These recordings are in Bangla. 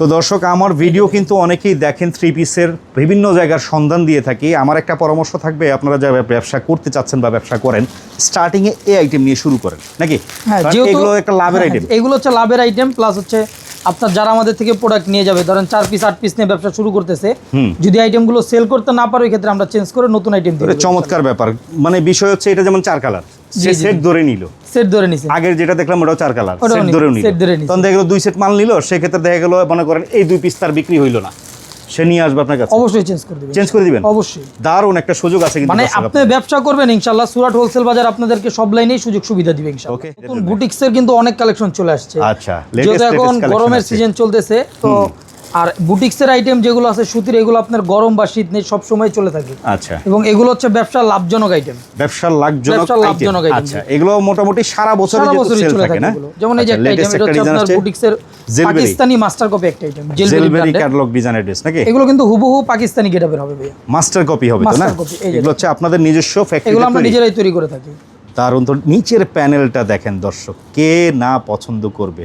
তো দর্শক আমার ভিডিও কিন্তু অনেকেই দেখেন থ্রি পিসের বিভিন্ন জায়গার সন্ধান দিয়ে থাকি। আমার একটা পরামর্শ থাকবে আপনারা যারা ব্যবসা করতে চাচ্ছেন বা ব্যবসা করেন স্টার্টিংয়ে এই আইটেম নিয়ে শুরু করেন নাকি? হ্যাঁ এগুলো একটা লাভের হ্যাঁ, আইটেম এগুলো হচ্ছে লাভের আইটেম প্লাস হচ্ছে আপনার যারা আমাদের থেকে প্রোডাক্ট নিয়ে যাবে ধরেন চার পিস আট পিস নিয়ে ব্যবসা শুরু করতেছে। যদি আইটেমগুলো সেল করতে না পারে ক্ষেত্রে আমরা চেঞ্জ করে নতুন আইটেম দিই চমৎকার ব্যাপার। মানে বিষয় হচ্ছে এটা যেমন চার কালার সে সেট ধরে নিল। সেট ধরে নিছে। আগের যেটা দেখলাম ওটাও চার কালার সেট নিল, নিল ধরে নিছে। তখন দেখা গেলো দুই সেট মাল নিল সেক্ষেত্রে দেখা গেলো মনে করেন এই দুই পিস তার বিক্রি হইল না। সে নিয়ে আসবে আপনার কাছে। অবশ্যই চেঞ্জ করে দিবেন। চেঞ্জ করে দিবেন? অবশ্যই। দারুণ একটা সুযোগ আছে কিন্তু মানে আপনি ব্যবসা করবেন ইনশাল্লাহ সুরাট হোলসেল বাজার আপনাদেরকে সব লাইনেই সুযোগ সুবিধা দিবে ইনশাল্লাহ Okay. নতুন বুটিক্সের কিন্তু অনেক কালেকশন চলে আসছে। আচ্ছা যেহেতু এখন গরমের সিজন চলতেছে তো আর বুটিক্সের আইটেম যেগুলো আছে সুতির এগুলো আপনার গরম বা শীত নেই সব সময় চলে থাকে। আচ্ছা। এবং এগুলো হচ্ছে ব্যবসা লাভজনক আইটেম ব্যবসার লাভজনক item। লাভজনক item, আচ্ছা এগুলো মোটামুটি সারা বছর সারা সেল চলে থাকে না? যেমন এই যে আচ্ছা, একটা আইটেম এটা হচ্ছে আপনার বুটিক্সের পাকিস্তানি মাস্টার কপি একটা আইটেম জেলবেরি ক্যাটালগ ডিজাইনের ড্রেস নাকি? এগুলো কিন্তু হুবহু পাকিস্তানি গেটআপের হবে ভাইয়া। মাস্টার কপি হবে তো না? যে এগুলো হচ্ছে আপনাদের নিজস্ব ফ্যাক্টরি এগুলো আমরা নিজেরাই তৈরি করে থাকি। তার তো নিচের প্যানেলটা দেখেন দর্শক কে না পছন্দ করবে?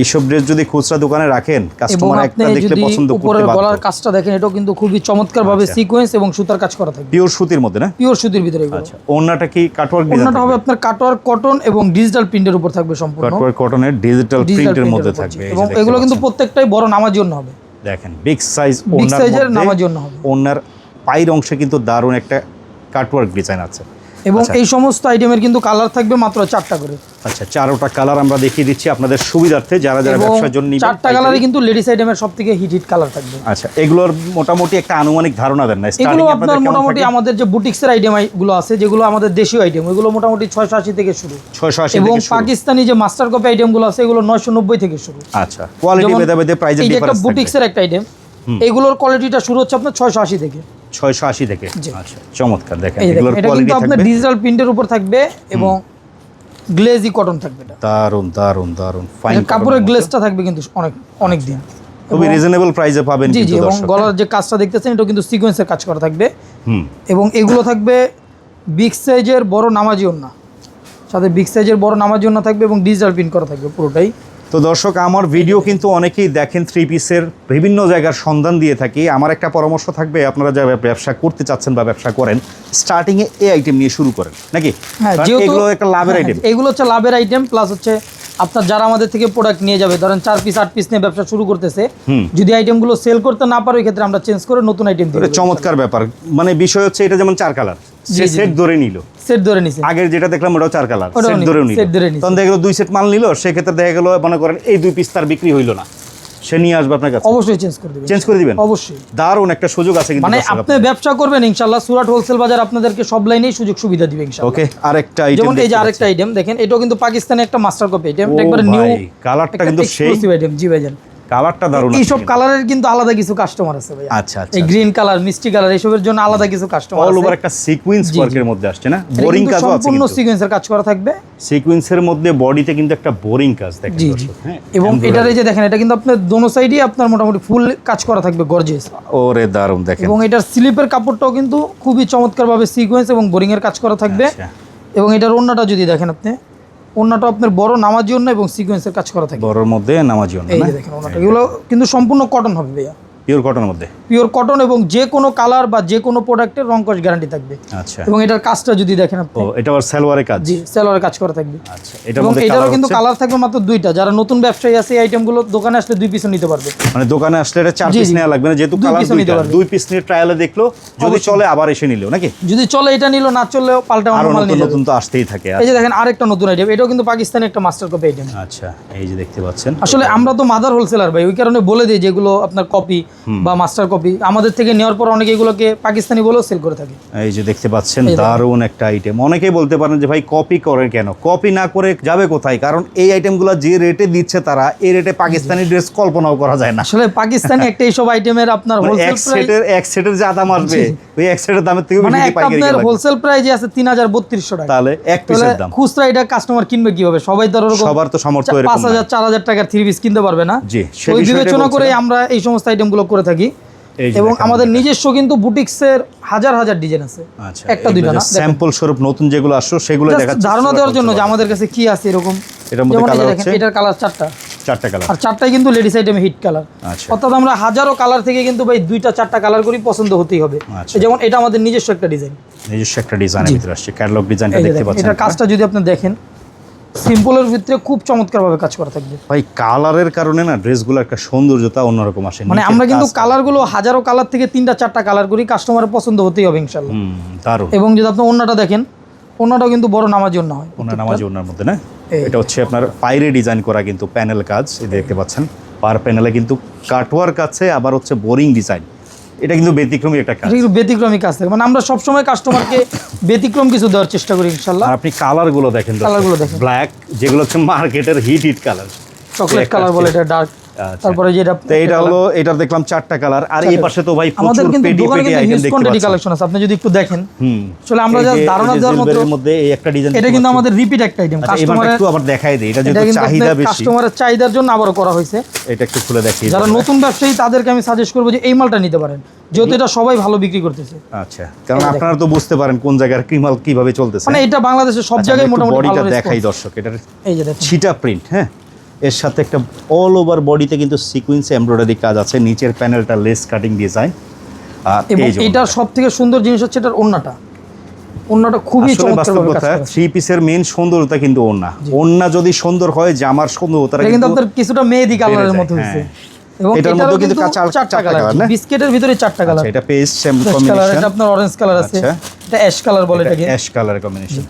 এইসব ড্রেস যদি খুচরা দোকানে রাখেন কাস্টমার একটা দেখলে পছন্দ করতে বাধ্য। গলার কাজটা দেখেন এটাও কিন্তু খুবই চমৎকার ভাবে আচ্ছা। সিকোয়েন্স এবং সুতার কাজ করা থাকবে। পিওর সুতির মধ্যে না? পিওর সুতির ভিতরে আচ্ছা ওন্নাটা কি কাটওয়ার্ক ডিজাইন অন্যটা হবে আপনার কাটওয়ার কটন এবং ডিজিটাল প্রিন্টের উপর থাকবে সম্পূর্ণ। কাটওয়ার্ক কটনের ডিজিটাল প্রিন্টের মধ্যে থাকবে। এবং এগুলো কিন্তু প্রত্যেকটাই বড় নামার জন্য হবে। দেখেন বিগ সাইজ সাইজের নামার জন্য হবে। ওনার পায়ের অংশে কিন্তু দারুণ একটা কাটওয়ার্ক ডিজাইন আছে। এবং আচ্ছা। এই সমস্ত আইটেমের কিন্তু কালার থাকবে মাত্র চারটা করে। আচ্ছা চারোটা কালার আমরা দেখিয়ে দিচ্ছি আপনাদের সুবিধার্থে যারা যারা ব্যবসার জন্য চারটা কালারে কিন্তু লেডিস আইটেমের সব থেকে হিট হিট কালার থাকবে। আচ্ছা এগুলোর মোটামুটি একটা আনুমানিক ধারণা দেন না? এগুলো আপনার মোটামুটি আমাদের যে বুটিক্সের আইটেমগুলো আছে যেগুলো আমাদের দেশীয় আইটেম এগুলো মোটামুটি ছয়শো আশি থেকে শুরু। 680 এবং পাকিস্তানি যে মাস্টার কপি আইটেমগুলো আছে এগুলো নয়শো নব্বই থেকে শুরু। আচ্ছা কোয়ালিটি ভেদে ভেদে এই যে একটা ডিফারেন্স বুটিক্সের একটা আইটেম এগুলোর কোয়ালিটিটা শুরু হচ্ছে আপনার ছয়শো আশি থেকে। 680 থেকে জি। আচ্ছা চমৎকার দেখেন এটা কিন্তু আপনার ডিজিটাল প্রিন্টের উপর থাকবে এবং গ্লেজি কটন থাকবে এটা। দারুণ দারুণ দারুণ ফাইন কাপড়ের গ্লেজটা থাকবে কিন্তু অনেক অনেক দিন। খুবই রিজনেবল প্রাইসে পাবেন জি জি এবং গলার যে কাজটা দেখতেছেন এটা কিন্তু সিকোয়েন্সের কাজ করা থাকবে। হুম। এবং এগুলো থাকবে বিগ সাইজের বড় নামাজি ওন্না সাথে বিগ সাইজের বড় নামাজি ওন্না থাকবে এবং ডিজিটাল প্রিন্ট করা থাকবে পুরোটাই। তো দর্শক আমার ভিডিও কিন্তু অনেকেই দেখেন থ্রি পিসের বিভিন্ন জায়গার সন্ধান দিয়ে থাকি। আমার একটা পরামর্শ থাকবে আপনারা যারা ব্যবসা করতে চাচ্ছেন বা ব্যবসা করেন স্টার্টিংয়ে এই আইটেম নিয়ে শুরু করেন নাকি? হ্যাঁ এগুলো একটা লাভের হ্যাঁ, আইটেম এগুলো হচ্ছে লাভের আইটেম প্লাস হচ্ছে আপনার যারা আমাদের থেকে প্রোডাক্ট নিয়ে যাবে ধরেন চার পিস আট পিস নিয়ে ব্যবসা শুরু করতেছে। যদি আইটেমগুলো সেল করতে না পারে ওই ক্ষেত্রে আমরা চেঞ্জ করে নতুন আইটেম দিই চমৎকার ব্যাপার। মানে বিষয় হচ্ছে এটা যেমন চার কালার সে সেট ধরে নিল। সেট ধরে নিছে। আগের যেটা দেখলাম ওটাও চার কালার সেট নিল, নিল ধরে নিছে। তখন দেখা গেলো দুই সেট মাল নিল সেক্ষেত্রে দেখা গেলো মনে করেন এই দুই পিস তার বিক্রি হইল না। সে নিয়ে আসবে আপনার কাছে। অবশ্যই চেঞ্জ করে দিবেন। চেঞ্জ করে দিবেন? অবশ্যই। দারুণ একটা সুযোগ আছে কিন্তু মানে আপনি ব্যবসা করবেন ইনশাল্লাহ সুরাট হোলসেল বাজার আপনাদেরকে সব লাইনেই সুযোগ সুবিধা দিবে ইনশাল্লাহ ওকে আরেকটা আইটেম যেমন এই যে আরেকটা আইটেম দেখেন এটাও কিন্তু পাকিস্তানি একটা মাস্টার কপি আইটেম একবারে নিউ কালারটা কিন্তু সেই আইটেম জি ভাইজান। কালারটা দারুণ এইসব কালারের কিন্তু আলাদা কিছু কাস্টমার আছে ভাই আচ্ছা আচ্ছা এই গ্রিন কালার মিষ্টি কালার জন্য আলাদা কিছু কাস্টমার অল ওভার একটা সিকোয়েন্স ওয়ার্কের মধ্যে আসছে না? বোরিং কাজও আছে সম্পূর্ণ সিকোয়েন্সের কাজ করা থাকবে। সিকোয়েন্সের মধ্যে বডিতে কিন্তু একটা বোরিং কাজ দেখেন হ্যাঁ? এবং। এটার এই যে দেখেন এটা কিন্তু আপনার দোনো সাইডই আপনার মোটামুটি ফুল কাজ করা থাকবে গর্জিয়াস ওরে দারুণ দেখেন। এবং এটার স্লিপের কাপড়টাও কিন্তু খুবই চমৎকারভাবে সিকোয়েন্স এবং বোরিং এর কাজ করা থাকবে। আচ্ছা, এবং এটার ওন্নাটা যদি দেখেন আপনি ওন্নাটা আপনার বড় নামার জন্য এবং সিকোয়েন্সের কাজ করা থাকে। বড়র মধ্যে নামাজি এই যে দেখেন ওনাটা এগুলো কিন্তু সম্পূর্ণ কটন হবে ভাইয়া। পিওর কটনের মধ্যে? পিওর কটন এবং যে কোনো কালার বা যে কোনো প্রোডাক্টের রং গ্যারান্টি থাকবে। আচ্ছা। এবং এটার কাজটা যদি দেখেন আপনি ও এটা আবার সালোয়ারের কাজ? জি সেলারের কাজ করা থাকবে। আচ্ছা এটার এবং মধ্যে এটারও কিন্তু কালার থাকবে মাত্র দুইটা। যারা নতুন ব্যবসায়ী আছে এই আইটেমগুলো দোকানে আসলে দুই পিসও নিতে পারবে। মানে দোকানে আসলে এটা চার পিস নেওয়া লাগবে না যেহেতু কালার দুইটা। দুই পিস নিয়ে ট্রায়ালে দেখল যদি চলে আবার এসে নিলো নাকি? যদি চলে এটা নিলো না চললেও পাল্টা আরও অন্য মাল নতুন নতুন তো আসতেই থাকে এই যে দেখেন আরেকটা নতুন আইটেম এটাও কিন্তু পাকিস্তানের একটা মাস্টার কপি আইটেম আচ্ছা এই যে দেখতে পাচ্ছেন। আসলে আমরা তো মাদার হোলসেলার ভাই ওই কারণে বলে দিই যেগুলো আপনার কপি বা মাস্টার কপি আমাদের থেকে নেওয়ার পর অনেকে এগুলোকে পাকিস্তানি বলেও সেল করে থাকে। এই যে দেখতে পাচ্ছেন দারুণ একটা আইটেম অনেকেই বলতে পারেন যে ভাই কপি করে কেন? কপি না করে যাবে কোথায়? কারণ এই আইটেমগুলো যে রেটে দিচ্ছে তারা এই রেটে পাকিস্তানি ড্রেস কল্পনাও করা যায় না। আসলে পাকিস্তানি একটা এইসব আইটেমের আপনার মানে হোলসেল সেটের এক সেটের যা দাম আসবে ওই এক সেটের দামের থেকে মানে বেশি পাইকারি আপনার হোলসেল প্রাইস আছে তিন হাজার বত্রিশশো টাকা। তাহলে এক পিসের দাম। খুচরা এটা কাস্টমার কিনবে কীভাবে? সবাই তো আর ওরকম সবার তো সামর্থ্য এরকম পাঁচ হাজার চার হাজার টাকার থ্রি পিস কিনতে পারবে না। জি, সে ওই বিষয়টাই বিবেচনা করে আমরা এই সমস্ত আইটেমগুলো করে থাকি। এবং আমাদের নিজস্ব কিন্তু বুটিক্সের হাজার হাজার ডিজাইন আছে। আচ্ছা একটা দুইটা না স্যাম্পল স্বরূপ নতুন যেগুলো আসলো সেগুলো দেখাচ্ছি ধারণা দেওয়ার জন্য যে আমাদের কাছে কি আছে এরকম। এটার মধ্যে কালার হচ্ছে? এটার কালার চারটা। চারটা কালার আর চারটাই কিন্তু লেডিস আইটেমে হিট কালার আচ্ছা। অর্থাৎ আমরা হাজারো কালার থেকে কিন্তু ভাই দুইটা চারটা কালার করি পছন্দ হতেই হবে। আচ্ছা। যেমন এটা আমাদের নিজস্ব একটা ডিজাইন নিজস্ব একটা ডিজাইনের জি। ভিতরে আসছে ক্যাটালগ ডিজাইনটা দেখতে পাচ্ছেন। এটার কাজটা যদি আপনি দেখেন সিম্পলের ভিতরে খুব চমৎকারভাবে কাজ করা থাকবে। ভাই কালারের কারণে না ড্রেসগুলো একটা সৌন্দর্যতা অন্যরকম আসে মানে আমরা কিন্তু কালারগুলো হাজারো কালার থেকে তিনটা চারটা কালার করি কাস্টমারের পছন্দ হতেই হবে ইনশাল্লাহ দারুণ। এবং যদি আপনি অন্যটা দেখেন অন্যটাও কিন্তু বড় নামাজ জন্য হয়। ওনার নামাজ ওনার মধ্যে না? এটা হচ্ছে আপনার পাইরে ডিজাইন করা কিন্তু প্যানেল কাজ দেখতে পাচ্ছেন। পার প্যানেলে কিন্তু কাটওয়ার কাছে আবার হচ্ছে বোরিং ডিজাইন। এটা কিন্তু ব্যতিক্রমী একটা কাজ। কিন্তু ব্যতিক্রমী কাজ থাকে। মানে আমরা সবসময় কাস্টমারকে ব্যতিক্রম কিছু দেওয়ার চেষ্টা করি ইনশাল্লাহ। আর আপনি কালারগুলো দেখেন কালারগুলো দেখেন। ব্ল্যাক যেগুলো হচ্ছে মার্কেটের hit hit colour chocolate colour বলে এটা ডার্ক। তারপরে যেটা তো এটা হলো এটা দেখলাম চারটা কালার আর এই পাশে তো ভাই আমাদের প্রচুর কিন্তু পেটি দোকানে কিন্তু আইটেম হিউজ দেখতে কোয়ান্টিটি পাচ্ছেন। কালেকশন আছে। আপনি যদি একটু দেখেন আসলে আমরা যা ধারণা দেওয়ার মতো মধ্যে এই একটা ডিজাইন এটা কিন্তু আমাদের রিপিট একটা আইটেম কাস্টমারের একটু আবার দেখাই দিই। এটা এটা যেহেতু চাহিদা বেশি। কাস্টমারের চাহিদার জন্য আবারও করা হয়েছে। এটা একটু খুলে দেখি যারা নতুন ব্যবসায়ী তাদেরকে আমি সাজেস্ট করব যে এই মালটা নিতে পারেন। যেহেতু এটা সবাই ভালো বিক্রি করতেছে। আচ্ছা কারণ আপনারা তো বুঝতে পারেন কোন জায়গার ক্রিমাল কীভাবে চলতেছে। মানে এটা বাংলাদেশের সব জায়গায় মোটামুটি বডিটা দেখাই দর্শক এটার এই যে ছিটা প্রিন্ট হ্যাঁ? এর সাথে একটা অল ওভার বডিতে কিন্তু সিকুয়েন্স এমব্রয়ডারি কাজ আছে নিচের প্যানেলটা লেস কাটিং ডিজাইন আর এই সব থেকে সুন্দর জিনিস হচ্ছে এটার ওন্নাটা ওন্নাটা খুবই চমৎকার কথা থ্রি পিসের মেন সুন্দরতা কিন্তু ওন্না ওন্না যদি সুন্দর হয় জামার সৌন্দর্যতা এটা কিন্তু আপনার কিছুটা মেহেদি কালারের মতো হয়েছে হ্যাঁ। এবং এটার এটারও কিন্তু চারটা কালার না? বিস্কিটের ভিতরে চারটা কালার আচ্ছা এটা পেস্ট কম্বিনেশন এটা আপনার অরেঞ্জ কালার আছে। আচ্ছা। এটা অ্যাশ কালার বলে এটাকে। অ্যাশ কালার কম্বিনেশন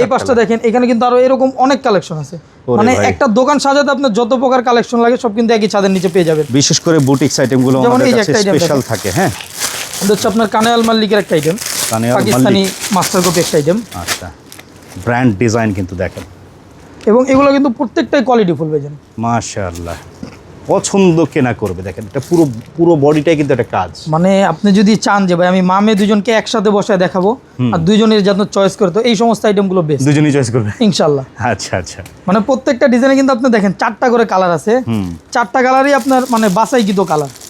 এই পাশটা দেখেন এখানে কিন্তু আরও এরকম অনেক কালেকশন আছে। মানে একটা দোকান সাজাতে আপনার যত প্রকার কালেকশন লাগে সব কিন্তু একই ছাদের নিচে পেয়ে যাবেন। বিশেষ করে বুটিক্স আইটেমগুলো যেমন আমাদের কাছে স্পেশাল থাকে হ্যাঁ? এটা হচ্ছে আপনার কানেয়াল মাল্লিকের একটা আইটেম কানেয়াল পাকিস্তানি মাস্টার কপি একটা আইটেম আচ্ছা। ব্র্যান্ড ডিজাইন কিন্তু দেখেন। এবং এগুলো কিন্তু প্রত্যেকটাই কোয়ালিটি ফুল পেয়েছেন মাশাআল্লাহ। পছন্দ কেনা করবে দেখেন এটা পুরো পুরো বডিটাই কিন্তু একটা কাজ। মানে আপনি যদি চান যে ভাই আমি মামে দুজনকে একসাথে বসায় দেখাবো আর দুজনের যেন চয়েস করে তো এই সমস্ত আইটেমগুলো বেস্ট দুজনেই চয়েস করবে। ইনশাল্লাহ। আচ্ছা আচ্ছা। মানে প্রত্যেকটা ডিজাইনে কিন্তু আপনি দেখেন চারটা করে কালার আছে। চারটা কালারই আপনার মানে বাসাইকৃত কালার হুম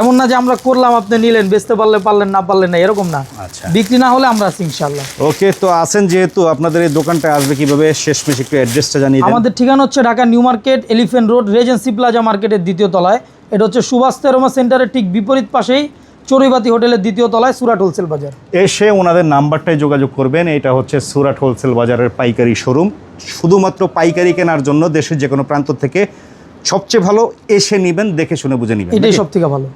এমন না যে আমরা করলাম আপনি নিলেন বেচতে পারলে পারলেন না পারলেন না এরকম না। আচ্ছা। বিক্রি না হলে আমরা আছি ইনশাল্লাহ ওকে তো আসেন যেহেতু আপনাদের এই দোকানটা আসবে কীভাবে? শেষমেশ একটু অ্যাড্রেসটা জানিয়ে দেন। আমাদের ঠিকানা হচ্ছে Dhaka New Market Elephant Road Regency Plaza মার্কেটের দ্বিতীয় তলায়। এটা হচ্ছে সুভাষ তেরোমা সেন্টারের ঠিক বিপরীত পাশেই চড়ুইবাতি হোটেলের দ্বিতীয় তলায় সুরাট হোলসেল বাজার। এসে ওনাদের নাম্বারটায় যোগাযোগ করবেন। এটা হচ্ছে সুরাট হোলসেল বাজারের পাইকারি শোরুম। শুধুমাত্র পাইকারি কেনার জন্য দেশের যে কোনো প্রান্ত থেকে সবচেয়ে ভালো এসে নেবেন দেখে শুনে বুঝে নেবেন। এটাই সব থেকে ভালো।